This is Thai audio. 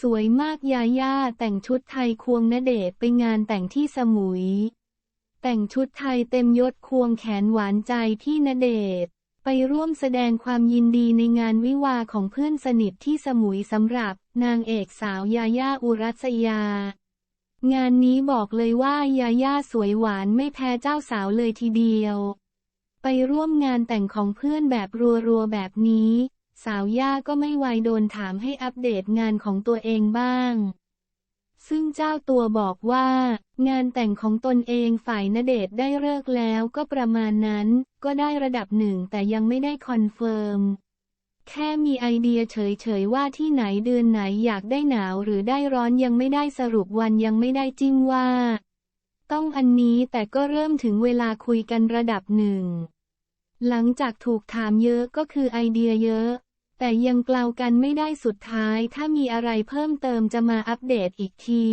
สวยมากยาย่าแต่งชุดไทยควงณเดชไปงานแต่งที่สมุย แต่งชุดไทยเต็มยศควงแขนหวานใจพี่ณเดชไปร่วมแสดงความยินดีในงานวิวาของเพื่อนสนิทที่สมุยสำหรับนางเอกสาวยาย่าอุรัสยา งานนี้บอกเลยว่ายาย่าสวยหวานไม่แพ้เจ้าสาวเลยทีเดียว ไปร่วมงานแต่งของเพื่อนแบบรัวๆแบบนี้ สาวย่าก็ไม่ไวายโดนถามให้อัปเดตงานของตัวเองบ้าง ซึ่งเจ้าตัวบอกว่า งานแต่งของตนเองฝ่ายณเดชได้เลิกแล้วก็ประมาณนั้น ก็ได้ระดับหนึ่งแต่ยังไม่ได้คอนเฟิร์ม แค่มีไอเดียเฉยๆว่าที่ไหนเดือนไหนอยากได้หนาวหรือได้ร้อนยังไม่ได้สรุปวันยังไม่ได้จิ้งว่า ต้องอันนี้แต่ก็เริ่มถึงเวลาคุยกันระดับหนึ่ง หลังจากถูกถามเยอะก็คือไอเดียเยอะ แต่ยังกล่าวกันไม่ได้สุดท้ายถ้ามีอะไรเพิ่มเติมจะมาอัปเดตอีกที